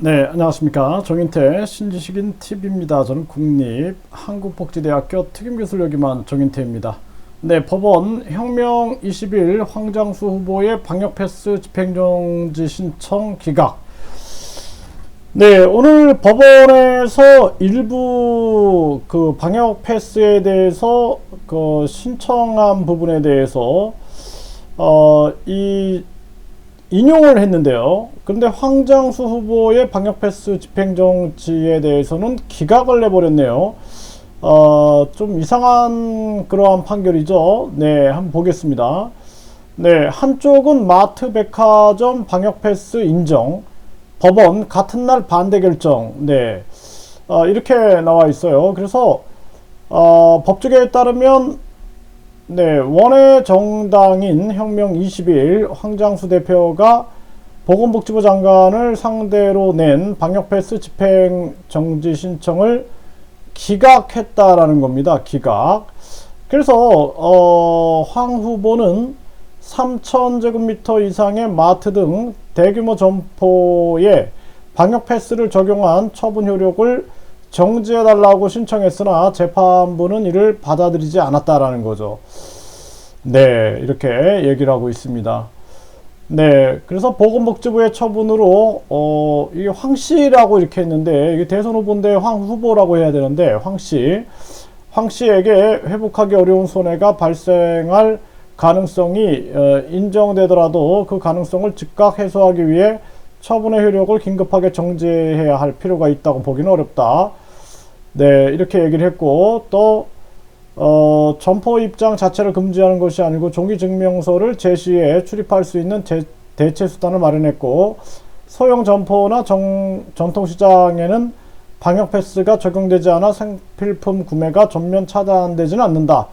네, 안녕하십니까. 정인태 신지식인 TV입니다. 저는 국립 한국복지대학교 특임교수를 역임한 정인태입니다. 네, 법원 혁명 20일 황장수 후보의 방역패스 집행정지 신청 기각. 네, 오늘 법원에서 일부 그 방역 패스에 대해서 그 신청한 부분에 대해서 어, 이 인용을 했는데요. 그런데 황장수 후보의 방역 패스 집행 정지에 대해서는 기각을 내버렸네요. 어, 좀 이상한 그러한 판결이죠. 네, 한번 보겠습니다. 네, 한쪽은 마트 백화점 방역 패스 인정, 법원 같은 날 반대 결정. 네, 어, 이렇게 나와 있어요. 그래서 어, 법조계에 따르면 네, 원외 정당인 혁명 20일 황장수 대표가 보건복지부 장관을 상대로 낸 방역패스 집행 정지 신청을 기각했다라는 겁니다. 기각. 그래서 어, 황 후보는 3,000제곱미터 이상의 마트 등 대규모 점포에 방역 패스를 적용한 처분 효력을 정지해달라고 신청했으나 재판부는 이를 받아들이지 않았다라는 거죠. 네, 이렇게 얘기를 하고 있습니다. 네, 그래서 보건복지부의 처분으로 어, 이게 황 씨라고 이렇게 했는데 이게 대선 후보인데 황 후보라고 해야 되는데 황 씨, 황 씨에게 회복하기 어려운 손해가 발생할 가능성이 어, 인정되더라도 그 가능성을 즉각 해소하기 위해 처분의 효력을 긴급하게 정지해야 할 필요가 있다고 보기는 어렵다. 네, 이렇게 얘기를 했고 또 어, 점포 입장 자체를 금지하는 것이 아니고 종기 증명서를 제시해 출입할 수 있는 제, 대체 수단을 마련했고 소형 점포나 정, 전통시장에는 방역 패스가 적용되지 않아 생필품 구매가 전면 차단되지는 않는다.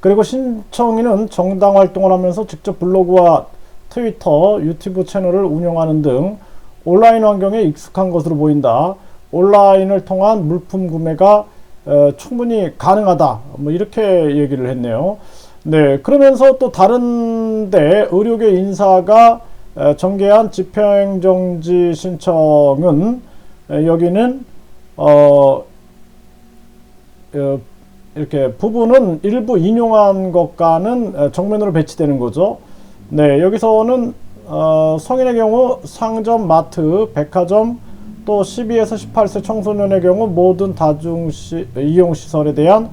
그리고 신청인은 정당 활동을 하면서 직접 블로그와 트위터, 유튜브 채널을 운영하는 등 온라인 환경에 익숙한 것으로 보인다. 온라인을 통한 물품 구매가 어, 충분히 가능하다. 뭐 이렇게 얘기를 했네요. 네, 그러면서 또 다른데 의료계 인사가 어, 전개한 집행정지 신청은 에, 여기는 어, 어, 이렇게 부분은 일부 인용한 것과는 어, 정면으로 배치되는 거죠. 네, 여기서는 어, 성인의 경우 상점, 마트, 백화점, 또 12에서 18세 청소년의 경우 모든 다중 시, 이용 시설에 대한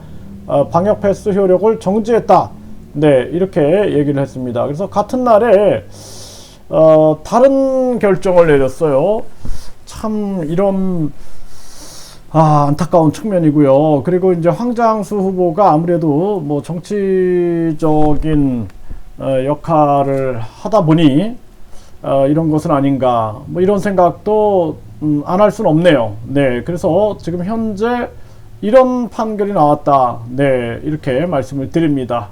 어, 방역 패스 효력을 정지했다. 네, 이렇게 얘기를 했습니다. 그래서 같은 날에 어, 다른 결정을 내렸어요. 참 이런 아, 안타까운 측면이고요. 그리고 이제 황장수 후보가 아무래도 뭐 정치적인 어, 역할을 하다 보니 어, 이런 것은 아닌가 뭐 이런 생각도 음, 안할 수는 없네요. 네, 그래서 지금 현재 이런 판결이 나왔다. 네, 이렇게 말씀을 드립니다.